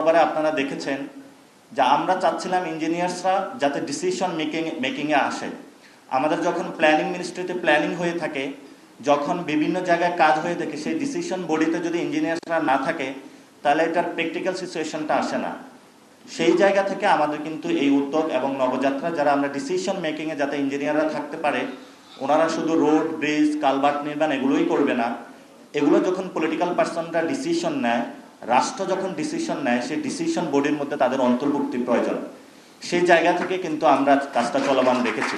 এবারে আপনারা দেখেছেন যে আমরা চাচ্ছিলাম ইঞ্জিনিয়ার্সরা যাতে ডিসিশন মেকিং মেকিংয়ে আসে। আমাদের যখন প্ল্যানিং মিনিস্ট্রিতে প্ল্যানিং হয়ে থাকে, যখন বিভিন্ন জায়গায় কাজ হয়ে থাকে, সেই ডিসিশন বডিতে যদি ইঞ্জিনিয়ার্সরা না থাকে, তাহলে এটার প্র্যাকটিক্যাল সিচুয়েশনটা আসে না। সেই জায়গা থেকে আমাদের কিন্তু এই উদ্যোগ এবং নবযাত্রা, যারা আমরা ডিসিশন মেকিংয়ে যাতে ইঞ্জিনিয়াররা থাকতে পারে, ওনারা শুধু রোড ব্রিজ কালভার্ট নির্মাণ এগুলোই করবে না। এগুলো যখন পলিটিক্যাল পার্সনরা ডিসিশন নেয় রাষ্ট্র যখন ডিসিশন নেয়, সেই ডিসিশন বডির মধ্যে তাদের অন্তর্ভুক্তি প্রয়োজন। সেই জায়গা থেকে কিন্তু আমরা কাজটা চলমান রেখেছি।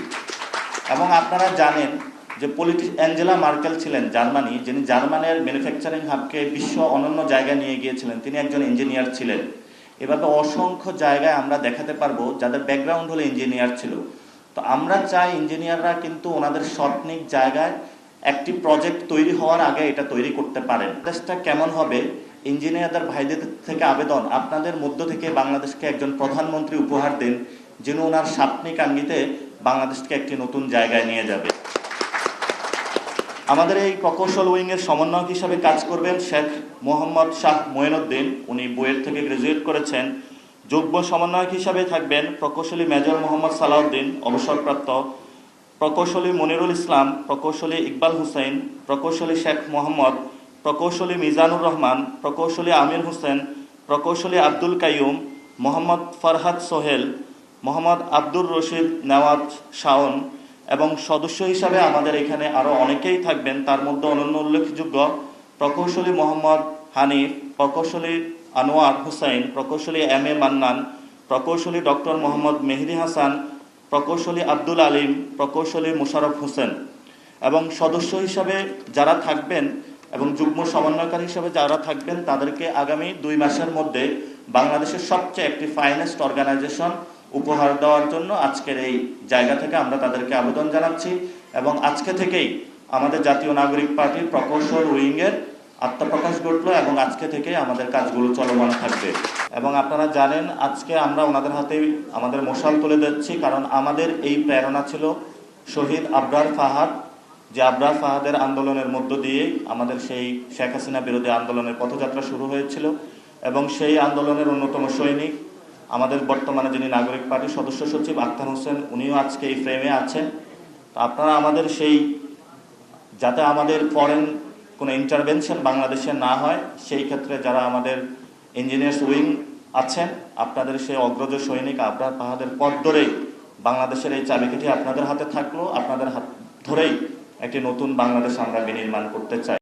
এবং আপনারা জানেন যে পলিটি অ্যাঞ্জেলা মার্কেল ছিলেন জার্মানি, যিনি জার্মানের ম্যানুফ্যাকচারিং হাবকে বিশ্ব অনন্য জায়গায় নিয়ে গিয়েছিলেন, তিনি একজন ইঞ্জিনিয়ার ছিলেন। এভাবে অসংখ্য জায়গায় আমরা দেখাতে পারব যাদের ব্যাকগ্রাউন্ড হলো ইঞ্জিনিয়ার ছিল। তো আমরা চাই ইঞ্জিনিয়াররা কিন্তু ওনাদের স্বপ্নিক জায়গায় একটি প্রজেক্ট তৈরি হওয়ার আগে এটা তৈরি করতে পারেন। দেশটা কেমন হবে ইঞ্জিনিয়ারদের ভাইদের থেকে আবেদন। আপনাদের মধ্য থেকে বাংলাদেশকে একজন প্রধানমন্ত্রী উপহার দেন, যিনি ওনার স্বপ্নিক আঙ্গিতে বাংলাদেশকে একটি নতুন জায়গায় নিয়ে যাবে। আমাদের এই প্রকৌশল উইংয়ের সমন্বয়ক হিসাবে কাজ করবেন শেখ মোহাম্মদ শাহ মঈনুদ্দিন উনি বুয়েট থেকে গ্রাজুয়েট করেছেন। যোগ্য সমন্বয়ক হিসাবে থাকবেন প্রকৌশলী মেজর মোহাম্মদ সালাউদ্দিন, অবসরপ্রাপ্ত প্রকৌশলী মনিরুল ইসলাম, প্রকৌশলী ইকবাল হুসেন, প্রকৌশলী শেখ মোহাম্মদ প্রকৌশলী মিজানুর রহমান, প্রকৌশলী আমির হোসেন, প্রকৌশলী আব্দুল কাইয়ুম, মোহাম্মদ ফরহাদ সোহেল, মোহাম্মদ আব্দুর রশিদ নেওয়াজ শাওন এবং সদস্য হিসাবে আমাদের এখানে আরও অনেকেই থাকবেন। তার মধ্যে অনন্য উল্লেখযোগ্য প্রকৌশলী মোহাম্মদ হানিফ, প্রকৌশলী আনোয়ার হুসাইন প্রকৌশলী এম এ মান্নান, প্রকৌশলী ডক্টর মোহাম্মদ মেহেদি হাসান, প্রকৌশলী আব্দুল আলিম, প্রকৌশলী মুশারফ হোসেন এবং সদস্য হিসাবে যারা থাকবেন এবং যুগ্ম সমন্বয়কারী হিসাবে যারা থাকবেন, তাদেরকে আগামী দুই মাসের মধ্যে বাংলাদেশের সবচেয়ে একটি ফাইনেস্ট অর্গানাইজেশন উপহার দেওয়ার জন্য আজকের এই জায়গা থেকে আমরা তাদেরকে আবেদন জানাচ্ছি। এবং আজকে থেকেই আমাদের জাতীয় নাগরিক পার্টির প্রকৌশল উইংয়ের আত্মপ্রকাশ ঘটলো এবং আজকে থেকেই আমাদের কাজগুলো চলমান থাকবে। এবং আপনারা জানেন, আজকে আমরা ওনাদের হাতে আমাদের মশাল তুলে দিচ্ছি, কারণ আমাদের এই প্রেরণা ছিল শহীদ আবরার ফাহাদ যে আবরার ফাহাদের আন্দোলনের মধ্য দিয়ে আমাদের সেই শেখ হাসিনা বিরোধী আন্দোলনের পথযাত্রা শুরু হয়েছিল এবং সেই আন্দোলনের অন্যতম সৈনিক আমাদের বর্তমানে যিনি নাগরিক পার্টির সদস্য সচিব আখতার হোসেন, উনিও আজকে এই ফ্রেমে আছেন। তো আপনারা আমাদের সেই, যাতে আমাদের ফরেন কোনো ইন্টারভেনশন বাংলাদেশে না হয়, সেই ক্ষেত্রে যারা আমাদের ইঞ্জিনিয়ার্স উইং আছেন, আপনাদের সেই অগ্রজ সৈনিক আবরার পাহাদের পথ ধরেই বাংলাদেশের এই চাবিকাঠি আপনাদের হাতে থাকল, আপনাদের হাত ধরেই একটি নতুন বাংলাদেশ আমরা বিনির্মাণ করতে চাই।